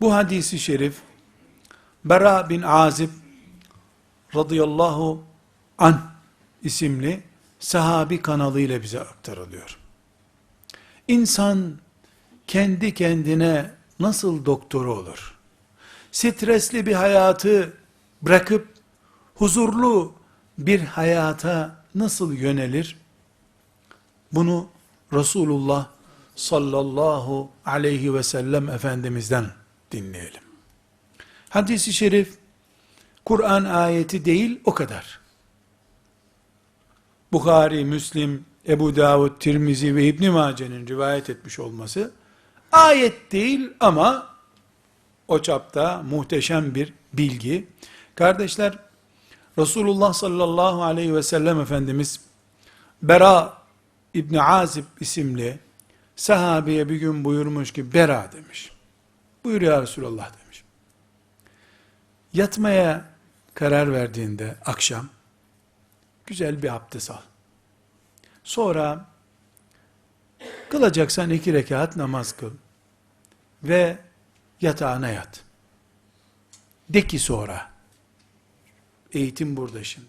Bu hadisi şerif Bera bin Azib radıyallahu an isimli sahabi kanalıyla bize aktarılıyor. İnsan kendi kendine nasıl doktoru olur? Stresli bir hayatı bırakıp huzurlu bir hayata nasıl yönelir? Bunu Resulullah sallallahu aleyhi ve sellem Efendimiz'den dinleyelim. Hadis-i şerif, Kur'an ayeti değil o kadar. Bukhari, Müslim, Ebu Davud, Tirmizi ve İbn Mace'nin rivayet etmiş olması ayet değil ama o çapta muhteşem bir bilgi. Kardeşler, Resulullah sallallahu aleyhi ve sellem Efendimiz Bera İbni Azib isimli sahabeye bir gün buyurmuş ki Bera demiş. Buyur ya Resulallah demiş. Yatmaya karar verdiğinde akşam güzel bir abdest al. Sonra kılacaksan iki rekat namaz kıl ve yatağına yat. De ki sonra eğitim burada şimdi.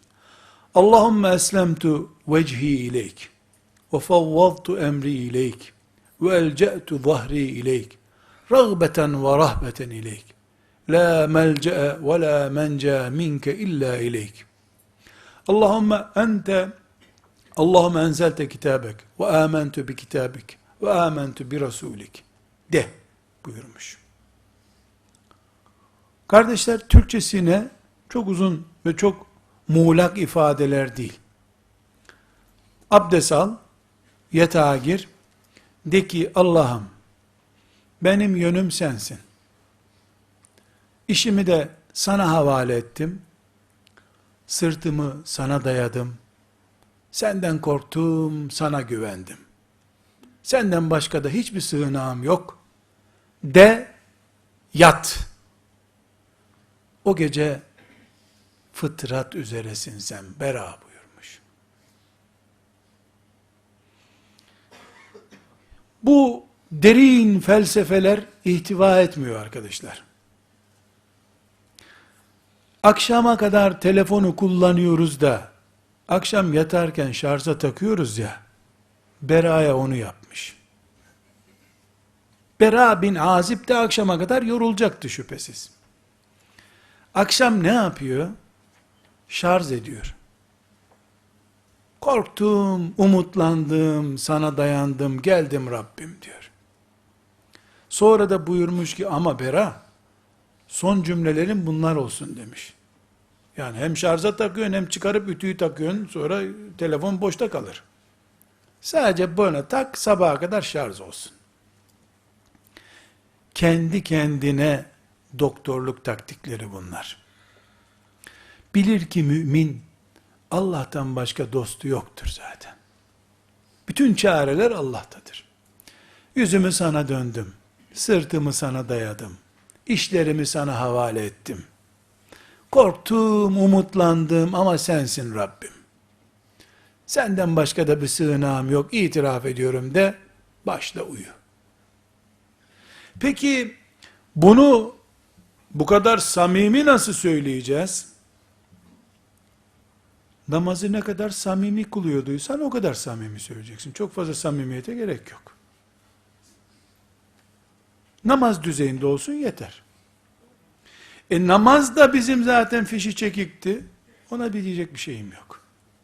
Allahümme eslemtu vecihi ileyk ve favvadtu emri ileyk ve elce'tu zahri ileyk ragbeten ve rahbeten ileyk. La melce'e ve la menca minke illa ileyk. Allahümme ente Allahümme enzelte kitabek ve amentu bi kitabik ve amentu bi rasulik de buyurmuş. Kardeşler Türkçesine çok uzun ve çok muğlak ifadeler değil. Abdest al, yatağa gir, de ki Allah'ım benim yönüm sensin. İşimi de sana havale ettim. Sırtımı sana dayadım. Senden korktum, sana güvendim. Senden başka da hiçbir sığınağım yok. De, yat. O gece fıtrat üzeresin sen, bera buyurmuş. Bu derin felsefeler ihtiva etmiyor arkadaşlar. Akşama kadar telefonu kullanıyoruz da, akşam yatarken şarja takıyoruz ya, Bera'ya onu yapmış. Bera bin Azib de akşama kadar yorulacaktı şüphesiz. Akşam ne yapıyor? Şarj ediyor. Korktum, umutlandım, sana dayandım, geldim Rabbim diyor. Sonra da buyurmuş ki ama Bera, son cümlelerin bunlar olsun demiş. Yani hem şarja takıyorsun hem çıkarıp ütüyü takıyorsun sonra telefon boşta kalır. Sadece böyle tak sabaha kadar şarj olsun. Kendi kendine doktorluk taktikleri bunlar. Bilir ki mümin Allah'tan başka dostu yoktur zaten. Bütün çareler Allah'tadır. Yüzümü sana döndüm. Sırtımı sana dayadım. İşlerimi sana havale ettim. Korktum, umutlandım ama sensin Rabbim. Senden başka da bir sığınağım yok, itiraf ediyorum de, başla uyu. Peki, bunu bu kadar samimi nasıl söyleyeceğiz? Namazı ne kadar samimi kılıyorduysan o kadar samimi söyleyeceksin. Çok fazla samimiyete gerek yok. Namaz düzeyinde olsun yeter. E namaz da bizim zaten fişi çekikti. Ona bir diyecek bir şeyim yok.